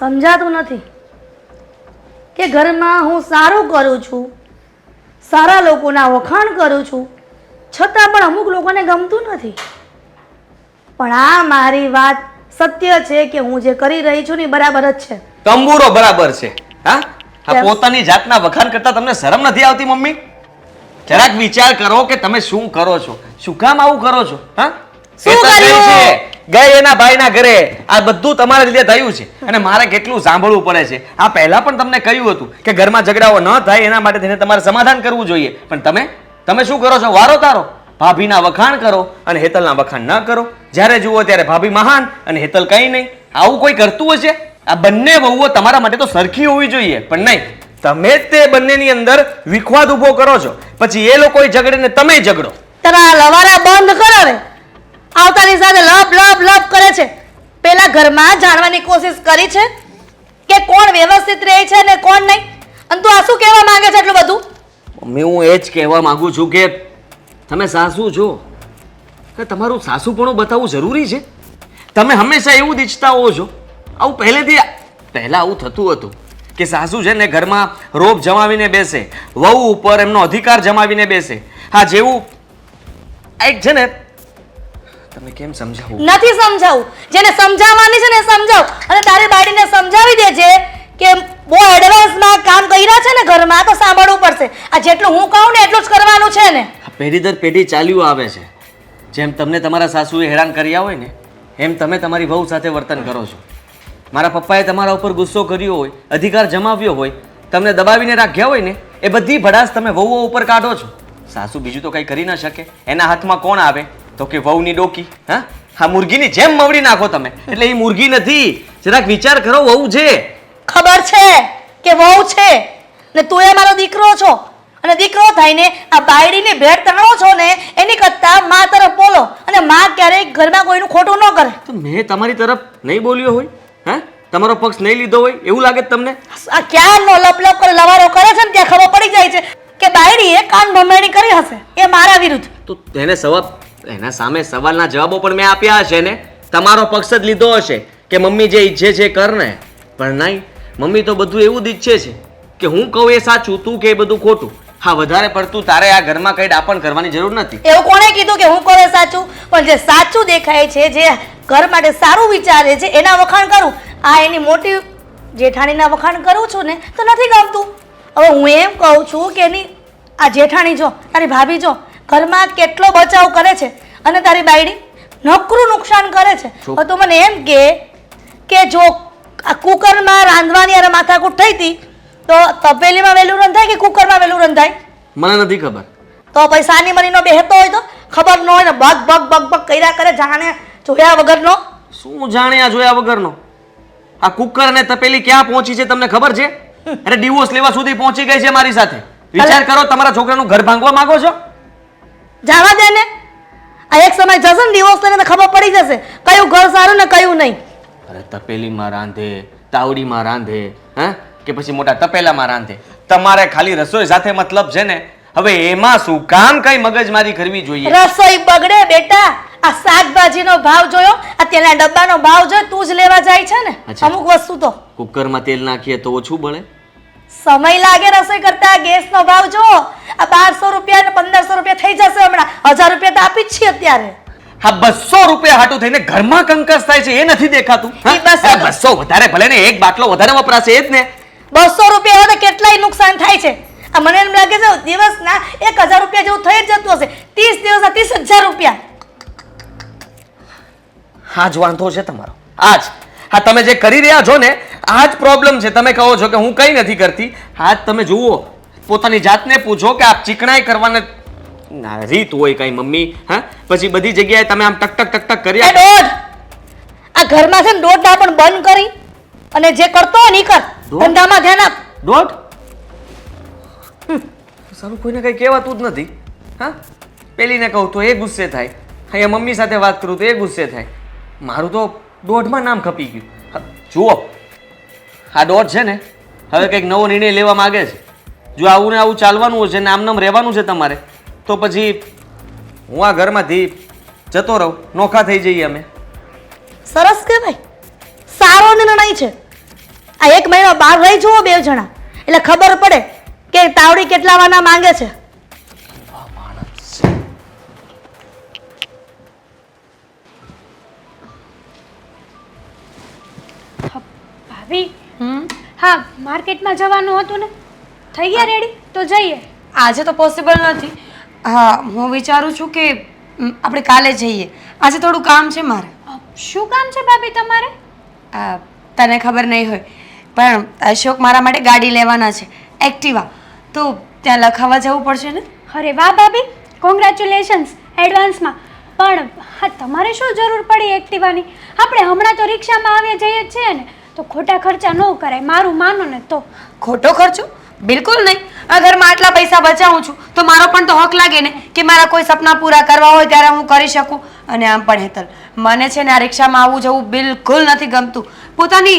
સમજાતું નથી કે ઘરમાં હું સારું કરું છું સારા લોકોના વખાણ કરું છું છતાં પણ અમુક લોકોને ગમતું નથી. પણ આ મારી વાત સત્ય છે કે હું જે કરી રહી છું ને બરાબર જ છે. તંબુરો બરાબર છે હા? આ પોતાની જાતના વખાણ કરતા તમને શરમ નથી આવતી મમ્મી? જરાક વિચાર કરો કે તમે શું કરો છો. શું કામ આવું કરો છો હા? શું કર્યું? છે. ગઈ એના ભાઈના ઘરે. આ બધું તમારા લીધે થયું છે. અને મારે કેટલું સાંભળવું પડે છે. આ પહેલા પણ તમને કહ્યું હતું કે ઘરમાં ઝઘડાઓ ન થાય એના માટે થઈને તમારે સમાધાન કરવું જોઈએ. પણ તમે તમે શું કરો છો? વારો તારો. ભાભીના વખાણ કરો અને હેતલના વખાણ ન કરો. જ્યારે જુઓ ત્યારે ભાભી મહાન અને હેતલ કંઈ નહીં. આવું કોઈ કરતું હશે? આ બંને વહુઓ તમારા માટે તો સરખી હોવી જોઈએ. પણ નહીં. તમે જ તે બંનેની અંદર વિખવાદ ઊભો કરો છો. પછી એ લોકો ઝઘડે ને તમે ઝઘડો. તારા લવારા બંધ કરો હવે આવતાની સાથે લપ લપ લપ કરે છે. પેલા ઘરમાં જાણવાની કોશિશ કરી છે કે કોણ વ્યવસ્થિત રહે છે ને કોણ નહીં. અને તું આ શું કહેવા માંગે છે એટલું બધું? મમ્મી હું એ જ કહેવા માંગુ છું કે તમે સાસુ છો. કે તમારું સાસુપણું બતાવવું જરૂરી છે? તમે હંમેશા એવું જ ઈચ્છતા હો છો. આવું પહેલેથી, પહેલાં આવું થતું હતું કે સાસુ છે ને ઘરમાં રોપ જમાવીને બેસે, વહુ ઉપર એમનો અધિકાર જમાવીને બેસે. હા, જેવું એક છે ને તમે કેમ સમજાવું? નથી સમજાવું. જેને સમજાવવાની છે ને સમજાવ. અને તારી બાળીને સમજાવી દેજે કે બહુ એડવાન્સમાં કામ કર્યા છે ને ઘરમાં તો સાંભળવું પડશે. આ જેટલું હું કહું ને એટલું જ કરવાનું છે ને. પેઢી દર પેઢી ચાલ્યું આવે છે. જેમ તમને તમારા સાસુએ હેરાન કર્યા હોય ને એમ તમે તમારી વહુ સાથે વર્તન કરો છો. મારા પપ્પાએ તમારા ઉપર ગુસ્સો કર્યો હોય અધિકાર જમાવ્યો હોય તમને દબાવીને રાખ્યા હોય ને એ બધી ભડાસ તમે વહુઓ ઉપર કાઢો છો. સાસુ બીજું તો કંઈ કરી ના શકે. એના હાથમાં કોણ આવે? તો કે વહુની ડોકી હા? હા મુરગીની જેમ મવડી નાખો તમે. એટલે એ મુરગી નથી. જરાક વિચાર કરો વહુ છે. ખબર છે કે વહુ છે? ને તું એ મારો દીકરો છો. અને દીકરો થઈને આ બાયડીને ભેટ તણો છો ને એની કરતા મા તરફ બોલો. અને મા ક્યારેય ઘરમાં કોઈનું ખોટું ન કરે. તો મેં તમારી તરફ નહીં બોલ્યો હોય હા? તમારો પક્ષ નહીં લીધો હોય એવું લાગે તમને? આ ક્યારનો લપ લપ કરે લવારો કરે છે ને ત્યાં ખબર પડી જાય છે કે બાયડીએ કાન ભમેણી કરી હશે એ મારા વિરુદ્ધ. તો તેને સવાલ એના સામે સવાલના જવાબો પણ મેં આપ્યા હશે ને? તમારો પક્ષ જ લીધો હશે કે મમ્મી જે ઈચ્છે છે કર ને પણ નહીં, મમ્મી તો બધું એવું જ ઈચ્છે છે કે હું કહું એ સાચું, તું કે બધું ખોટું. હા, વધારે પડતું તારે આ ઘરમાં કઈ ડાપણ કરવાની જરૂર નથી. એવું કોણે કીધું કે હું કહું એ સાચું? પણ જે સાચું દેખાય છે, જે ઘર માટે સારું વિચારે છે, એના વખાણ કરું? આ એની મોટી જેઠાણીના વખાણ કરું છું ને, તો નથી ગમતું. હવે હું એમ કહું છું કે એની આ જેઠાણી જો, તારી ભાભી જો ઘરમાં કેટલો બચાવ કરે છે? અને તારી બાયડી નકરું નુકસાન કરે છે? તું મને એમ કે કે જો આ કુકરમાં રાંધવાની અરે માથાકૂટ થઈ હતી તો તપેલીમાં વહેલું રંધાય કે કુકરમાં વહેલું રંધાય? મને નથી ખબર. તો પૈસાની મરીનો બેહતો હોય તો? ખબર ન હોય ને બગ બગ બગ બગ કર્યા કરે જાણે જોયા વગરનો? શું જાણ્યા જોયા વગરનો? આ કુકર અને તપેલી ક્યાં પહોંચી છે તમને ખબર છે? અરે ડિવોર્સ લેવા સુધી પહોંચી ગઈ છે મારી સાથે. વિચાર કરો તમારા છોકરાનું ઘર ભાંગવા માંગો છો? જાવા દે ને. આ એક સમય જશે ને ડિવોર્સ લઈને ખબર પડી જશે કયું ઘર સારું ને કયું નહીં. અરે તપેલીમાં રાંધે તાવડીમાં રાંધે હા? કે પછી મોટા તપેલામાં રાંધે. તમારે ખાલી રસોઈ સાથે મતલબ છે ને હવે એમાં શું કામ કઈ મગજમારી કરવી જોઈએ? રસોઈ બગડે બેટા. આ શાકભાજીનો ભાવ જોયો આ તેના ડબ્બાનો ભાવ જોયો તું જ લેવા જાય છે ને. અમુક વસ્તુ તો. કુકરમાં તેલ નાખીએ તો ઓછું બળે? સમય લાગે રસોઈ કરતા ગેસનો ભાવ જો આ બારસો રૂપિયા ને પંદરસો રૂપિયા થઈ જશે હમણાં. હજાર રૂપિયા તો આપી જ છીએ અત્યારે. હા બસો રૂપિયા હાટું થઈને ઘરમાં કંકસ થાય છે એ નથી દેખાતું. બસો- વધારે ભલે ને એક બાટલો વધારે વપરાશે એ જ ને. બસો રૂપિયા હોય તો કેટલાય નુકસાન થાય છે? આ મને એમ લાગે છે દિવસના એક હજાર રૂપિયા જેવું થઈ જ જતું હશે. ત્રીસ દિવસના ત્રીસ હજાર રૂપિયા. આ જ વાંધો છે તમારો. આજ હા તમે જે કરી રહ્યા છો ને આ જ પ્રોબ્લેમ છે. તમે કહો છો કે હું કંઈ નથી કરતી. હા તમે જુઓ પોતાની જાતને પૂછો કે આપ ચીકણાઈ કરવાને ના, રીત હોય કઈ મમ્મી હા? પછી બધી જગ્યાએ તમે આમ ટક ટક ટક ટક એ કર્યા દોઢ આ ઘરમાં છે ને દોઢ ના પણ બંધ કરી અને જે કરતો હોય ને ઈ કર. દોઢ? ધંધામાં ધ્યાન આપ. દોઢ? સારું કોઈને કઈ કહેવાતું જ નથી. હા? પેલીને કહું તો એ ગુસ્સે થાય. અહીંયા મમ્મી સાથે વાત કરું તો એ ગુસ્સે થાય. મારું તો દોઢમાં નામ ખપી ગયું. હા, જુઓ. આ દોઢ છે ને હવે કંઈક નવો નિર્ણય લેવા માગે છે. જો આવું ને આવું ચાલવાનું હશે ને આમનામ રહેવાનું છે તમારે તો પછી હું આ ઘરમાંથી જતો રહું નોખા થઈ જઈએ અમે. સરસ કહેવાય સારો નિર્ણય છે. આ એક મહિનો બહાર રહી જુઓ બે જણા. એટલે ખબર પડે કે તાવડી કેટલા વાના માંગે છે. ભાભી હા માર્કેટમાં જવાનું હતું ને. થઈ ગયા રેડી તો જઈએ. આજે તો પોસિબલ નથી. હા હું વિચારું છું કે આપણે કાલે જઈએ. આજે થોડું કામ છે મારે. શું કામ છે ભાભી તમારે? તને ખબર નહીં હોય પણ અશોક મારા માટે ગાડી લેવાના છે એક્ટિવા. તો ત્યાં લખાવા જવું પડશે ને? અરે વાહ ભાભી કોંગ્રેચ્યુલેશન્સ એડવાન્સમાં પણ હા તમારે શું જરૂર પડી એક્ટિવાની? આપણે હમણાં તો રિક્ષામાં આવીએ જઈએ છીએ ને તો ખોટા ખર્ચા ન કરાય મારું માનો ને તો. ખોટો ખર્ચો? બિલકુલ નહીં. આ ઘરમાં આટલા પૈસા બચાવું છું તો મારો પણ તો હક લાગે ને કે મારા કોઈ સપના પૂરા કરવા હોય ત્યારે હું કરી શકું. અને આમ પણ હેતલ મને છે ને આ રિક્ષામાં આવું જવું બિલકુલ નથી ગમતું. પોતાની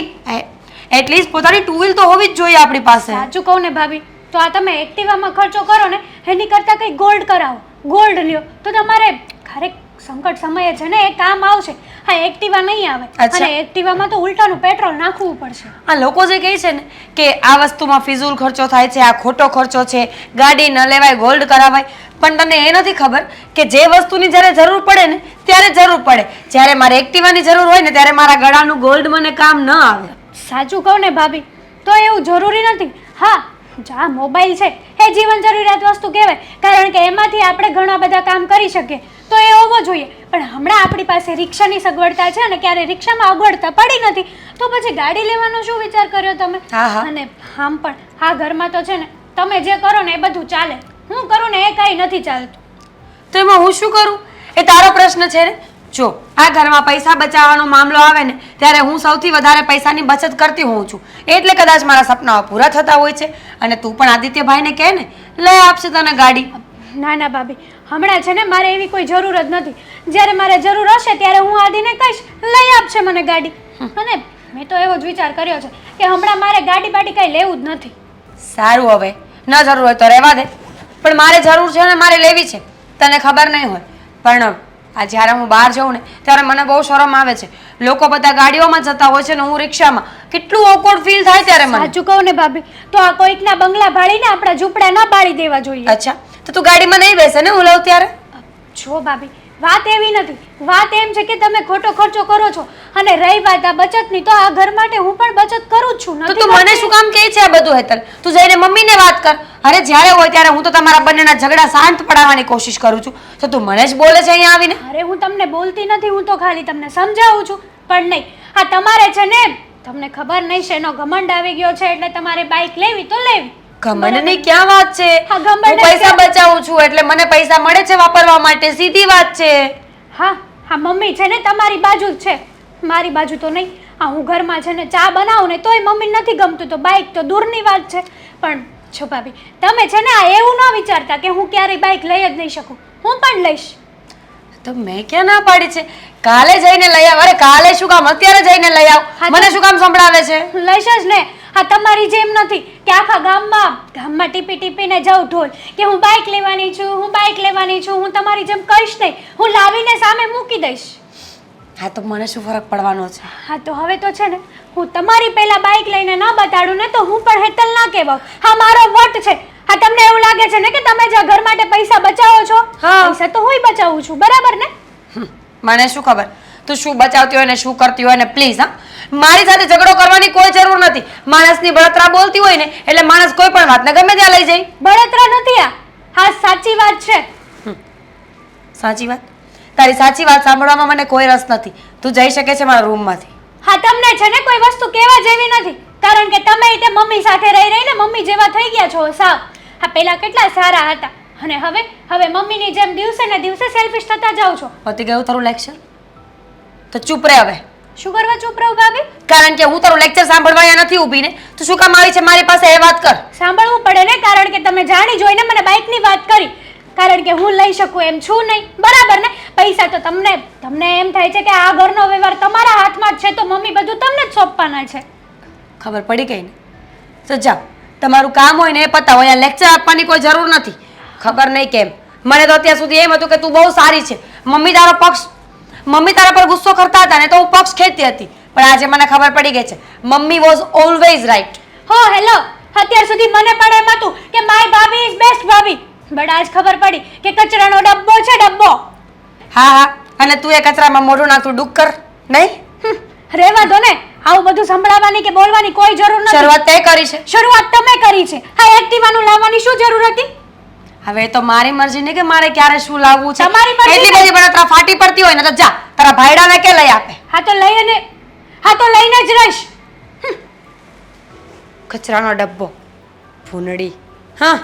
એટલીસ્ટ પોતાની ટુ વ્હીલ તો હોવી જ જોઈએ આપણી પાસે. સાચું કહું ને ભાભી તો આ તમે એક્ટિવામાં ખર્ચો કરો ને એની કરતાં કંઈ ગોલ્ડ કરાવો. ગોલ્ડ લ્યો તો તમારે ખરેક સંકટ સમયે છે ને એ કામ આવશે. હા એક્ટિવા નહીં આવે. અને એક્ટિવામાં તો ઉલટાનું પેટ્રોલ નાખવું પડશે. આ લોકો જે કહે છે ને કે આ વસ્તુમાં ફિઝૂલ ખર્ચો થાય છે આ ખોટો ખર્ચો છે ગાડી ન લેવાય ગોલ્ડ કરાવાય. પણ તને એ નથી ખબર કે જે વસ્તુની જ્યારે જરૂર પડે ને ત્યારે જરૂર પડે. જ્યારે મારે એક્ટિવાની જરૂર હોય ને ત્યારે મારા ગળાનું ગોલ્ડ મને કામ ન આવે. સાચું કહું ને ભાભી તો એવું જરૂરી નથી. હા જા મોબાઈલ છે એ જીવન જરૂરિયાત વસ્તુ કહેવાય. કારણ કે એમાંથી આપણે ઘણા બધા કામ કરી શકીએ. તો એ હોવો જોઈએ. પણ હમણાં આપણી પાસે રિક્ષાની સગવડતા છે અને ક્યારે રિક્ષામાં અગવડતા પડી નથી તો પછી ગાડી લેવાનો શું વિચાર કર્યો તમે. અને આમ પણ આ ઘરમાં તો છે ને તમે જે કરો ને એ બધું ચાલે. હું કરું ને એ કાંઈ નથી ચાલતું. તો એમાં હું શું કરું? એ તારો પ્રશ્ન છે ને? જો આ ઘરમાં પૈસા બચાવવાનો મામલો આવે ને ત્યારે હું સૌથી વધારે પૈસાની બચત કરતી હોઉં છું. એટલે કદાચ મારા સપનાઓ પૂરા થતા હોય છે. અને તું પણ આદિત્યભાઈને કહે ને લઈ આપશે તને ગાડી. ના ના ભાભી. હમણાં છે ને મારે એવી કોઈ જરૂર જ નથી. જ્યારે મારે જરૂર હશે ત્યારે હું આદિને કહીશ લઈ આપશે મને ગાડી. અને મેં તો એવો જ વિચાર કર્યો છે કે હમણાં મારે ગાડી બાડી કાંઈ લેવું જ નથી. સારું હવે. ન જરૂર હોય તો રહેવા દે. પણ મારે જરૂર છે ને મારે લેવી છે. તને ખબર નહીં હોય. પણ આ જ્યારે હું બહાર જાઉં ને ત્યારે મને બહુ શરમ આવે છે. લોકો બધા ગાડીઓમાં જતા હોય છે ને હું રિક્ષામાં. કેટલું ઓકવર્ડ ફીલ થાય ત્યારે મને. સાચું કહું ને ભાભી તો આ કોઈકના બંગલા ભાળીને આપણા ઝૂંપડા ના પાડી દેવા જોઈએ. અચ્છા તો તું ગાડીમાં નહીં બેસે ને હું લઉં ત્યારે? જો ભાભી વાત એવી નથી. વાત એમ છે કે તમે ખોટો ખર્ચો કરો છો અને રહી વાત આ બચતની તો આ ઘર માટે હું પણ બચત કરું જ છું. તો નથી તું મને શું કામ કહે છે આ બધું હેતલ? તું જઈને મમ્મીને વાત કર. અરે જ્યારે હોય ત્યારે હું તો તમારા બંનેના ઝઘડા શાંત પડાવવાની કોશિશ કરું છું. તો તું મને જ બોલે છે અહીંયા આવીને? અરે હું તમને બોલતી નથી હું તો ખાલી તમને સમજાવું છું. પણ નહીં હા તમારે છે ને તમને ખબર નહીં છે એનો ઘમંડ આવી ગયો છે એટલે તમારે બાઇક લેવી તો લેવી. ઘમંડની ક્યાં વાત છે? હા, પૈસા બચાવું છું એટલે મને પૈસા મળે છે વાપરવા માટે? સીધી વાત છે. હા હા મમ્મી છે ને તમારી બાજુ જ છે. મારી બાજુ તો નહીં. હા હું ઘરમાં છે ને ચા બનાવું ને તોય મમ્મી નથી ગમતું તો બાઇક તો દૂરની વાત છે. પણ છો ભાભી તમે છે ને એવું ન વિચારતા કે હું ક્યારેય બાઇક લઈ જ નહીં શકું. હું પણ લઈશ. તો મેં ક્યાં ના પાડી છે? કાલે જઈને લઈ આવ. અરે કાલે શું કામ? અત્યારે જઈને લઈ આવ. મને શું કામ સંભળાવે છે? લઈશ જ ને. હા તમારી જેમ નથી કે આખા ગામમાં ગામમાં ટીપી ટીપીને જાઉં ઢોલ કે હું બાઇક લેવાની છું હું બાઇક લેવાની છું હું તમારી જેમ કહીશ નહીં. હું લાવીને સામે મૂકી દઈશ. હા તો મને શું ફરક પડવાનો છે? હા તો હવે તો છે ને હું તમારી પહેલા બાઇક લઈને ના બતાડું ને તો હું પણ હેતલ ના કહેવાઉં. હા મારો વટ છે. હા તમને એવું લાગે છે ને કે તમે જે ઘર માટે પૈસા બચાવો છો? હા. પૈસા તો હુંય બચાવું છું બરાબર ને? મને શું ખબર? તું શું બચાવતી હોય ને શું કરતી હોય ને પ્લીઝ હા. મારી સાથે ઝઘડો કરવાની કોઈ જરૂર નથી. માણસની બળતરા બોલતી હોય ને એટલે માણસ કોઈ પણ વાતને ગમે ત્યાં લઈ જાય. બળતરા નથી આ. હા સાચી વાત છે. સાચી વાત? તારી સાચી વાત સાંભળવામાં મને કોઈ રસ નથી. તું જઈ શકે છે મારા રૂમમાંથી. હા તમને છે ને કોઈ વસ્તુ કહેવા જેવી નથી. કારણ કે તમે તે મમ્મી સાથે રહી રહીને મમ્મી જેવા થઈ ગયા છો સાવ. હા પેલા કેટલા સારા હતા. અને હવે હવે મમ્મીની જેમ દિવસે ને દિવસે સેલ્ફિશ થતા જાઓ છો. પતી ગયું તારું લેક્ચર તો ચૂપ રહે હવે. શું કરવા ચૂપ રહું ભાભી? કારણ કે હું તારું લેક્ચર સાંભળવા અહીંયા નથી ઊભી ને. તો શું કામ આવી છે મારી પાસે? એ વાત કર. સાંભળવું પડે ને કારણ કે તમે જાણી જોઈને મને બાઇકની વાત કરી. કારણ કે હું લઈ શકું એમ છું નહીં. બરાબર ને? પૈસા તો તમને તમને એમ થાય છે કે આ ઘરનો વ્યવહાર તમારા હાથમાં જ છે તો મમ્મી બધું તમને જ સોંપવાના છે. ખબર પડી ગઈ ને? તો જાઓ. તમારું કામ હોય ને એ પતાવો અહીંયા લેક્ચર આપવાની કોઈ જરૂર નથી. ખબર નહીં કેમ. મને તો અત્યાર સુધી એમ હતું કે તું બહુ સારી છે. મમ્મી તારો પક્ષ મમ્મી તારા પર ગુસ્સો કરતા હતા ને તો હું પક્ષ ખેતી હતી. પણ આજે મને ખબર પડી ગઈ છે મમ્મી વોઝ ઓલવેઝ રાઈટ હો હેલો અત્યાર સુધી મને પણ એમ હતું કે માય ભાભી ઇઝ બેસ્ટ ભાભી. બટ આજ ખબર પડી કે કચરાનો ડબ્બો છે ડબ્બો. હા હા. અને તું એ કચરામાં મોઢું નાખતું ડુક્કર નહીં? હમ, રહેવા દો ને. આવું બધું સંભળાવવાની કે બોલવાની કોઈ જરૂર નથી. શરૂઆત તે કરી છે. શરૂઆત તમે કરી છે. આ એક્ટિવાનું લાવવાની શું જરૂર હતી? હવે તો મારી મરજી ને કે મારે ક્યારે શું લાવવું છે? તમારી મરજી એટલી. બધી બળતરા ફાટી પડતી હોય ને તો જા તારા ભાઈડાને કે લઈ આપે. હા તો લઈને હા તો લઈને જ રહીશ. કચરાનો ડબ્બો ભૂનડી હા.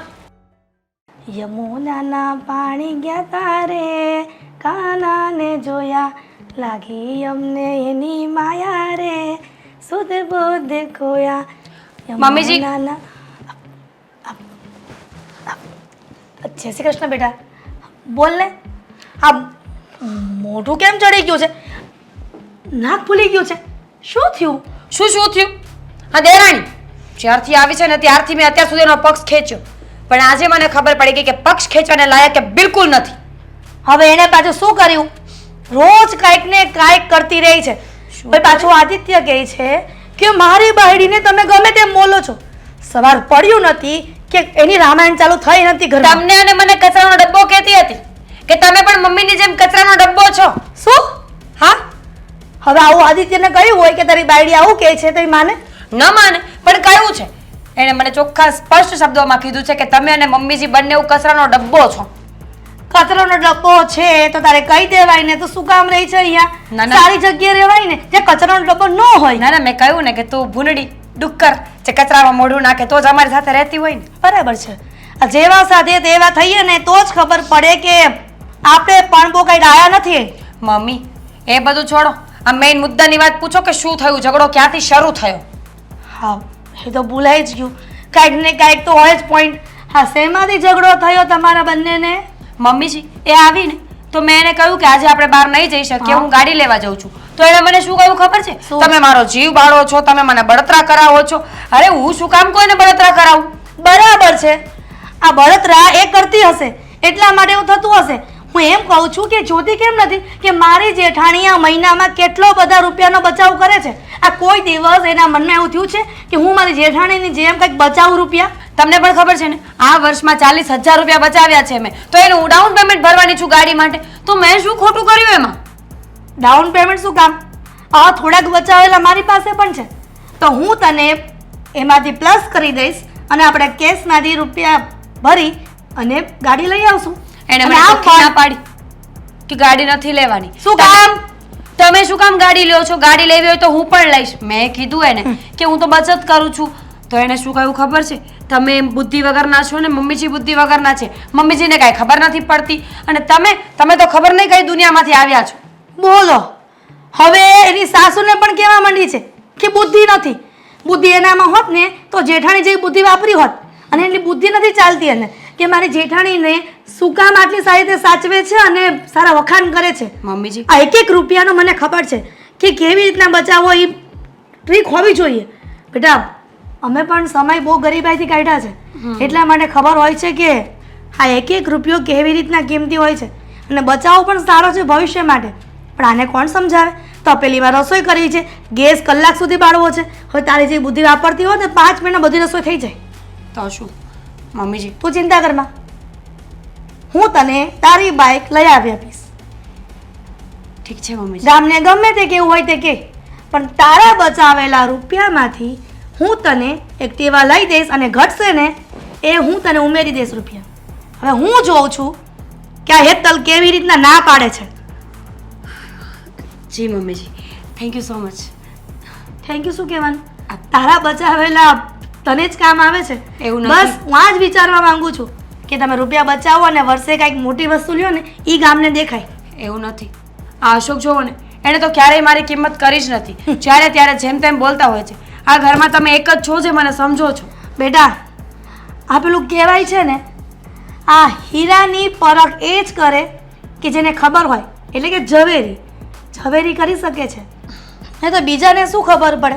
યમુનાના પાણી ગયા તારે કાનાને જોયા લાગી અમને એની માયા રે સુધ બુદ્ધ ખોયા. મમ્મીજી. જય શ્રી કૃષ્ણ બેટા. બોલ ને. આ મોઢું કેમ ચડી ગયું છે? નાક ભૂલી ગયું છે. શું થયું? શું શું થયું? હા દેરાણી. જ્યારથી આવી છે ને ત્યારથી મેં અત્યાર સુધીનો પક્ષ ખેંચ્યો. પણ આજે મને ખબર પડી ગઈ કે પક્ષ ખેંચવાને લાયક કે બિલકુલ નથી. હવે એને પાછું શું કર્યું? રોજ કાંઈક ને કાંઈક કરતી રહી છે. પછી પાછું આદિત્ય કહે છે કે મારી બાયડીને તમે ગમે તેમ બોલો છો. સવાર પડ્યું નથી કે એની રામાયણ ચાલુ થઈ નથી ઘરમાં? તમને અને મને કચરાનો ડબ્બો કહેતી હતી કે તમે પણ મમ્મીની જેમ કચરાનો ડબ્બો છો. શું? હા? હવે આવું આદિત્યને કહ્યું હોય કે તારી બાયડી આવું કહે છે તો એ માને? ન માને પણ કયું છે. એણે મને ચોખ્ખા સ્પષ્ટ શબ્દોમાં કીધું છે કે તમે અને મમ્મીજી બંને એવું કચરાનો ડબ્બો છો. કચરાનો ડબ્બો છે તો તારે કહી દેવાય ને તો શું કામ રહી છે અહીંયા. સારી જગ્યાએ રહેવાય ને જે કચરાનો ડબ્બો ન હોય. ના ના મેં કહ્યું ને કે તું ભૂનડી ડુક્કર. જે કચરામાં મોઢું નાખે તો જ અમારી સાથે રહેતી હોય ને. બરાબર છે. આ જેવા સાથે તેવા થઈએ ને તો જ ખબર પડે કે આપણે પણ બહુ કઈ ડાયા નથી. મમ્મી એ બધું છોડો. આ મેઇન મુદ્દાની વાત પૂછો કે શું થયું? ઝઘડો ક્યાંથી શરૂ થયો? હા એ તો ભૂલાઈ જ ગયું. કાંઈક ને કાંઈક તો હોય જ પોઈન્ટ હા શેમાંથી ઝઘડો થયો તમારા બંનેને? મમ્મીજી એ આવીને. તો મેં એને કહ્યું કે આજે આપણે બહાર નહીં જઈ શકીએ હું ગાડી લેવા જાઉં છું. તો એણે મને શું કહ્યું ખબર છે? તમે મારો જીવ બાળો છો તમે મને બળતરા કરાવો છો. અરે હું શું કામ કોઈને બળતરા કરાવું? બરાબર છે. આ બળતરા એ કરતી હશે. એટલા માટે એવું થતું હશે. હું એમ કહું છું કે જોતી કેમ નથી કે મારી જેઠાણી આ મહિનામાં કેટલો બધા રૂપિયાનો બચાવ કરે છે? આ કોઈ દિવસ એના મનમાં એવું થયું છે કે હું મારી જેઠાણીની જેમ કંઈક બચાવું રૂપિયા? તમને પણ ખબર છે ને આ વર્ષમાં ચાલીસ હજાર રૂપિયા બચાવ્યા છે મેં. તો એનું ડાઉન પેમેન્ટ ભરવાની છું ગાડી માટે. તો મેં શું ખોટું કર્યું એમાં? ડાઉન પેમેન્ટ શું કામ? આ થોડાક બચાવેલા મારી પાસે પણ છે. તો હું તને એમાંથી પ્લસ કરી દઈશ અને આપણે કેશમાંથી રૂપિયા ભરી અને ગાડી લઈ આવશું. એને મને ના પાડી કે ગાડી નથી લેવાની. શું કામ? તમે શું કામ ગાડી લ્યો છો? ગાડી લેવી હોય તો હું પણ લઈશ. મેં કીધું એને કે હું તો બચત કરું છું. તો એને શું કહ્યું ખબર છે? તમે બુદ્ધિ વગરના છો ને મમ્મીજી બુદ્ધિ વગરના છે. મમ્મીજીને કાંઈ ખબર નથી પડતી. અને તમે તમે તો ખબર નહીં કઈ દુનિયામાંથી આવ્યા છો. બોલો. હવે એની સાસુને પણ કહેવા માંડી છે કે બુદ્ધિ નથી. બુદ્ધિ એનામાં હોત ને તો જેઠાણી જેવી બુદ્ધિ વાપરી હોત. અને એટલી બુદ્ધિ નથી ચાલતી એને કે મારી જેઠાણીને શું કામ આટલી સારી રીતે સાચવે છે અને સારા વખાણ કરે છે. મમ્મીજી. આ એક એક રૂપિયાનો મને ખબર છે કે કેવી રીતના બચાવવો એ ટ્રીક હોવી જોઈએ. બેટા અમે પણ સમય બહુ ગરીબાઈથી કાઢ્યા છે. એટલા માટે ખબર હોય છે કે આ એક એક રૂપિયો કેવી રીતના કિંમતી હોય છે. અને બચાવો પણ સારો છે ભવિષ્ય માટે. પણ આને કોણ સમજાવે? તપેલીમાં રસોઈ કરવી છે. ગેસ કલાક સુધી બાળવો છે. હવે તારી જે બુદ્ધિ વાપરતી હોય તો પાંચ મિનિટમાં બધી રસોઈ થઈ જાય. તો શું? મમ્મીજી તું ચિંતા કરમાં હું તને તારી બાઇક લઈ આવી આપીશ. ઠીક છે મમ્મી ગામને ગમે તે કેવું હોય તે કે. પણ તારા બચાવેલા રૂપિયામાંથી હું તને એક્ટિવા લઈ દઈશ અને ઘટશે ને એ હું તને ઉમેરી દઈશ રૂપિયા. હવે હું જોઉં છું કે આ હેતલ કેવી રીતના ના પાડે છે. જી મમ્મીજી. Thank you so much thank you શું કહેવાનું? આ તારા બચાવેલા તને જ કામ આવે છે? એવું નથી. બસ હું આ જ વિચારવા માંગુ છું કે તમે રૂપિયા બચાવો અને વર્ષે કાંઈક મોટી વસ્તુ લ્યો ને એ ગામને દેખાય. એવું નથી. આ અશોક જોવો ને એણે તો ક્યારેય મારી કિંમત કરી જ નથી. જ્યારે ત્યારે જેમ તેમ બોલતા હોય છે. આ ઘરમાં તમે એક જ છો જે મને સમજો છો. બેટા આ પેલું કહેવાય છે ને આ હીરાની પરખ એ જ કરે કે જેને ખબર હોય. એટલે કે ઝવેરી. ઝવેરી કરી શકે છે. નહીં તો બીજાને શું ખબર પડે?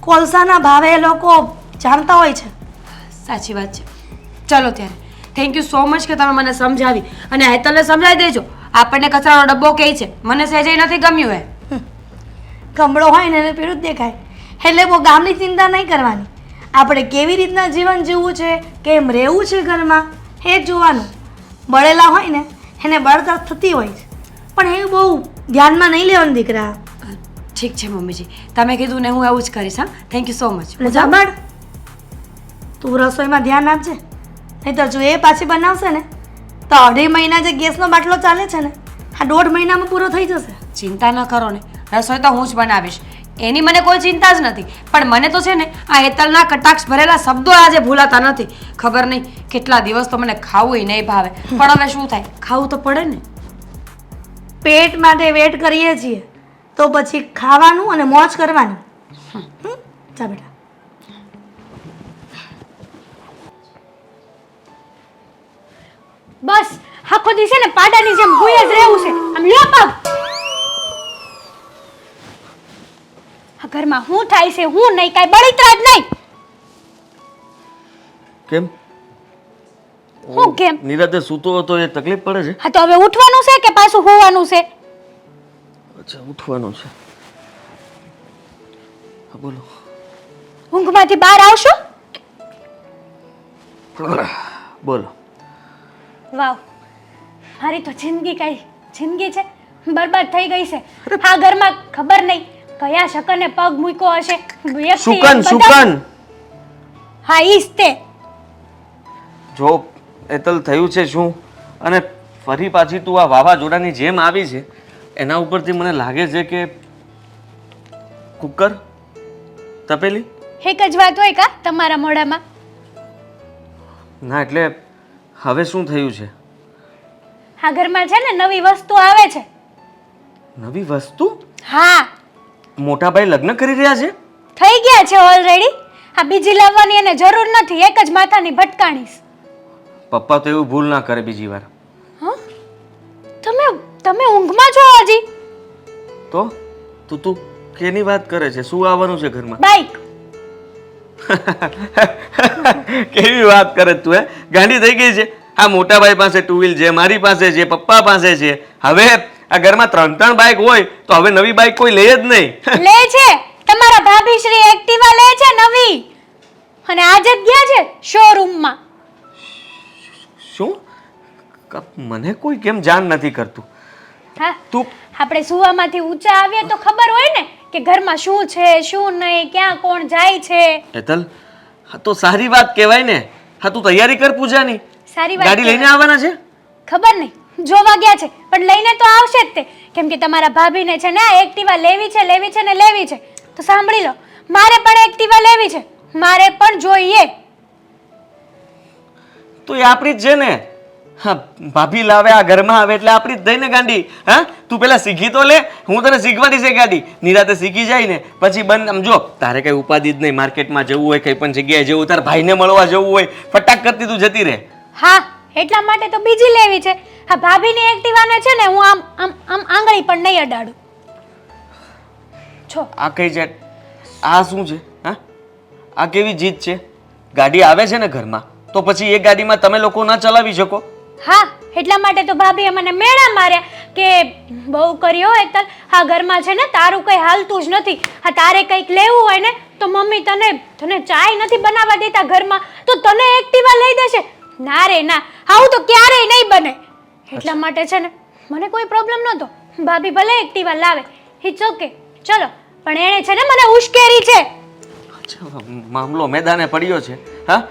કોલસાના ભાવે એ લોકો જાણતા હોય છે. સાચી વાત છે. ચલો ત્યારે. થેન્ક યુ સો મચ કે તમે મને સમજાવી. અને હેતલને સમજાવી દેજો. આપણને કચરાનો ડબ્બો કહે છે. મને સહેજે નથી ગમ્યું એ. કમળો હોય ને એને પીળું જ દેખાય. એટલે બહુ ગામની ચિંતા નહીં કરવાની. આપણે કેવી રીતના જીવન જીવવું છે? કેમ રહેવું છે ઘરમાં? એ જોવાનું. બળેલા હોય ને એને બળતરા થતી હોય છે. પણ એ બહુ ધ્યાનમાં નહીં લેવાનું દીકરા. ઠીક છે મમ્મીજી. તમે કીધું ને હું એવું જ કરીશ હા? થેન્ક યુ સો મચ સાંભળ તું રસોઈમાં ધ્યાન આપજે. નહીંતર જો એ પાછી બનાવશે ને તો અઢી મહિના જે ગેસનો બાટલો ચાલે છે ને આ દોઢ મહિનામાં પૂરો થઈ જશે. ચિંતા ન કરો ને. રસોઈ તો હું જ બનાવીશ. એની મને કોઈ ચિંતા જ નથી. પણ મને તો છે ને આ હેતલના કટાક્ષ ભરેલા શબ્દો આજે ભૂલાતા નથી. ખબર નહીં કેટલા દિવસ તો મને ખાવું નહીં ભાવે. પણ હવે શું થાય? ખાવું તો પડે ને. પેટ માટે વેટ કરીએ છીએ તો પછી ખાવાનું અને મોજ કરવાની. હમ? જા બેટા. બસ આખો દિવસે ને પાડાની જેમ ભૂય જ રહેવું છે. આમ લ્યો પગ. આ ઘરમાં હું થાય છે હું નહીં કાંઈ બળિતરા જ નહીં. કેમ? હું કેમ? નિરાતે સૂતો હતો એ તકલીફ પડે છે? હા તો હવે ઉઠવાનું છે કે પાછું હોવાનું છે? અચ્છા ઉઠવાનું છે. હા બોલો. ઊંઘમાંથી બહાર આવશો? બોલો. વાવ. મારી તો જિંદગી કઈ જિંદગી છે. બરબાદ થઈ ગઈ છે. આ ઘરમાં ખબર નહીં કયા શકને પગ મૂક્યો હશે. સુકન સુકન! હા ઈસ્તે જ એતલ થયું છે શું? અને ફરી પાછી તું આ વાવાઝોડાની જેમ આવી છે એના ઉપરથી મને લાગે છે કે કુકર તપેલી? એક જ વાત હોય કા તમારા મોઢામાં. ના એટલે હવે શું થયું છે? આ ઘરમાં છે ને નવી વસ્તુ આવે છે. નવી વસ્તુ? હા. મોટા ભાઈ લગ્ન કરી રહ્યા છે? થઈ ગયા છે ઓલરેડી આ બીજી લાવવાની એને જરૂર નથી એક જ માથાની ભટકાણીશ. પપ્પા તો એવું ભૂલ ના કરે બીજી વાર. હં? તમે તમે ઊંઘમાં છો હજી? તો? તું તું કેની વાત કરે છે? શું આવવાનું છે ઘરમાં? બાઈક. કેવી વાત કરે તું હે? ગાંડી થઈ ગઈ છે. આ મોટા ભાઈ પાસે ટુ વ્હીલ છે મારી પાસે છે પપ્પા પાસે છે. હવે આ ઘરમાં ત્રણ ત્રણ બાઇક હોય તો હવે નવી બાઇક કોઈ લે જ નહીં. લે છે. તમારા ભાભી શ્રી એક્ટિવા લે છે નવી. અને આજે જ ગયા છે શોરૂમમાં શું? મને કોઈ કેમ જાણ નથી કરતું? હા તું આપણે સુવામાંથી ઊંચા આવીએ તો ખબર હોય ને કે ઘરમાં શું છે શું નહીં ક્યાં કોણ જાય છે. હેતલ હા તો સારી વાત કહેવાય ને. હા તું તૈયારી કર પૂજાની. સારી વાત ગાડી લઈને આવવાના છે? ખબર નહીં. જોવા ગયા છે. પણ લઈને તો આવશે જ તે. કેમ કે તમારા ભાભીને છે ને એક્ટિવા લેવી છે લેવી છે ને લેવી છે. તો સાંભળી લો. મારે પણ એક્ટિવા લેવી છે. મારે પણ જોઈએ. તો એ આપણી જ છે ને. હા ભાભી લાવે આ ઘરમાં આવે એટલે આપણી જ થઈને ગાંડી. હા તું પેલા શીખી તો લે હું તને શીખવાની છે ગાડી. નિરાતે શીખી જાય ને પછી બંધ આમ જો તારે કઈ ઉપાધિ જ નહીં માર્કેટમાં જવું હોય કઈ પણ જગ્યાએ જવું તારા ભાઈને મળવા જવું હોય ફટાક કરતી તું જતી રહે. હા એટલા માટે તો બીજી લેવી છે. હા ભાભીની એક્ટિવાને છે ને હું આમ આમ આમ આંગળી પણ નહીં અડાડું. છો. આ કઈ છે? આ શું છે? હા? આ કેવી જીત છે? ગાડી આવે છે ને ઘરમાં? તો પછી એ ગાડીમાં તમે લોકો ના ચલાવી શકો? હા એટલા માટે તો ભાભીએ મને મેળા માર્યા કે બહુ કર્યો એકતલ હા ઘરમાં છે ને તારું કંઈ હાલતું જ નથી. હા તારે કંઈક લેવું હોય ને તો મમ્મી તને તને ચાય નથી બનાવવા દેતા ઘરમાં. તો તને એક્ટિવા લઈ દેશે? ના રે ના. આવું તો ક્યારેય નહીં બને. એટલા માટે છે ને મને કોઈ પ્રોબ્લેમ નહોતો. ભાભી ભલે એક્ટિવા લાવે. ઇટ્સ ઓકે ચલો પણ એણે છે ને મને ઉશ્કેરી છે. મામલો મેદાને પડ્યો છે. હા?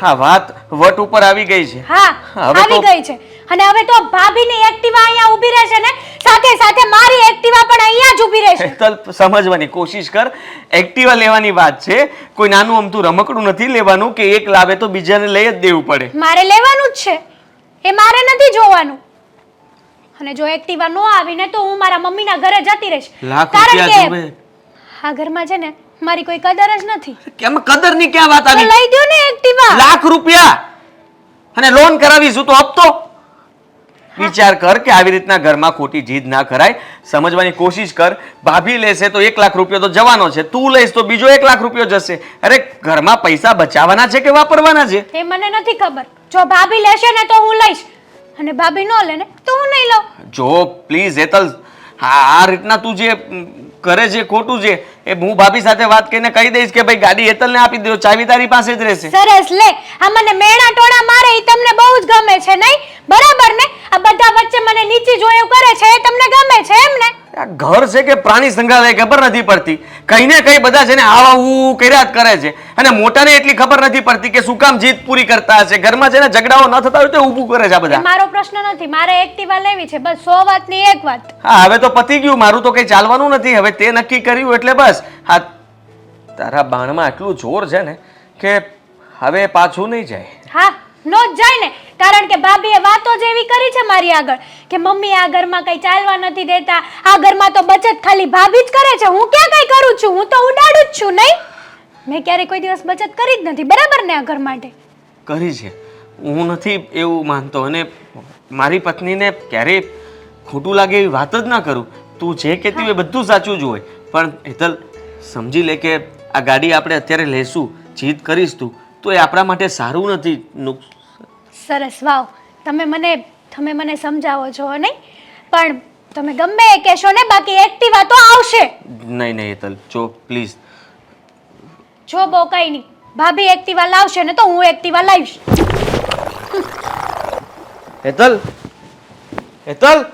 હા વાત વટ ઉપર આવી ગઈ છે. હા હવે આવી ગઈ છે. અને હવે તો ભાભીની એક્ટિવા અહીંયા ઊભી રહેશે ને? સાથે સાથે મારી એક્ટિવા પણ અહીંયા જ ઊભી રહેશે. હેતલ સમજવાની કોશિશ કર. એક્ટિવા લેવાની વાત છે. કોઈ નાનું અમતું રમકડું નથી લેવાનું કે એક લાવે તો બીજાને લઈ જ દેવું પડે. મારે લેવાનું જ છે. એ મારે નથી જોવાનું. અને જો એક્ટિવા નો આવીને તો હું મારા મમ્મીના ઘરે જતી રહીશ. લાખ કારણ રૂપિયા જોવે. આ ઘરમાં છે ને મારી કોઈ કદર જ નથી. કેમ? કદરની ક્યાં વાત આવી? લઈ દો ને એક્ટિવા. લાખ રૂપિયા. અને લોન કરાવીશું તો હપ્તો. વિચાર કર કે આવી રીતના ઘરમાં ખોટી જીદ ના કરાય. સમજવાની કોશિશ કર. ભાભી લેશે તો એક લાખ રૂપિયો તો જવાનો છે. તું લઈશ તો બીજો એક લાખ રૂપિયો જશે. અરે ઘરમાં પૈસા બચાવવાના છે કે વાપરવાના છે? એ મને નથી ખબર. જો ભાભી લેશે ને તો હું લઈશ. અને ભાભી ન લે ને તો હું નહીં લઉં. જો પ્લીઝ હેતલ આ રીતના તું જે કરે છે, ખોટું છે, એ હું ભાભી સાથે વાત કરીને કહી દઈશ કે ભાઈ ગાડી હેતલને આપી દો ચાવી તારી પાસે જ રહેશે. સરસ, લે, આ મને મેણા ટોણા મારે એ તમને બહુ જ ગમે છે, નહીં? બરાબર ને? આ બધા વચ્ચે મને નીચી જોયું કરે છે, એ તમને ને ઘર છે કે પ્રાણી સંગ્રહાલય ખબર નથી પડતી. કઈ ને કઈ બધા છે ને આવા ઉ કર્યા જ કરે છે. અને મોટાને એટલી ખબર નથી પડતી કે શું કામ જીત પૂરી કરતા હશે. ઘરમાં છે ને ઝઘડાઓ ન થતા હોય તો ઊભું કરે છે આ બધા. મારો પ્રશ્ન નથી. મારે એક્ટિવા લેવી છે. બસ સો વાતની એક વાત. હા હવે તો પતી ગયું. મારું તો કઈ ચાલવાનું નથી. હવે તે નક્કી કર્યું એટલે બસ. હા તારા બાણમાં આટલું જોર છે ને કે હવે પાછું નહીં જાય. હા નો જાય ને. કારણ કે ભાભીએ વાતો જ એવી કરી છે મારી આગળ કે મમ્મી આ ઘરમાં કઈ ચાલવા નથી દેતા આ ઘરમાં તો બચત ખાલી ભાભી જ કરે છે. હું ક્યાં કઈ કરું છું? હું તો ઉડાડું જ છું નહીં. મેં ક્યારેય કોઈ દિવસ બચત કરી જ નથી. બરાબર ને આ ઘર માટે? કરી છે. હું નથી એવું માનતો અને મારી પત્નીને ક્યારેય ખોટું લાગે એવી વાત જ ના કરું. તું જે કહેતી હોય એ બધું સાચું જ હોય. પણ હેતલ સમજી લે કે આ ગાડી આપણે અત્યારે લેશું જીત કરીશ તું તો એ આપણા માટે સારું નથી. સરસ વાવ. તમે મને તમે મને સમજાવો છો નહીં? પણ તમે ગમે એ કહેશો ને બાકી એક્ટિવા તો આવશે. નહીં નહીં હેતલ. જો પ્લીઝ જો બહુ કઈ નહીં. ભાભી એક્ટિવા લાવશે ને તો હું એક્ટિવા લાવીશ. હેતલ? હેતલ?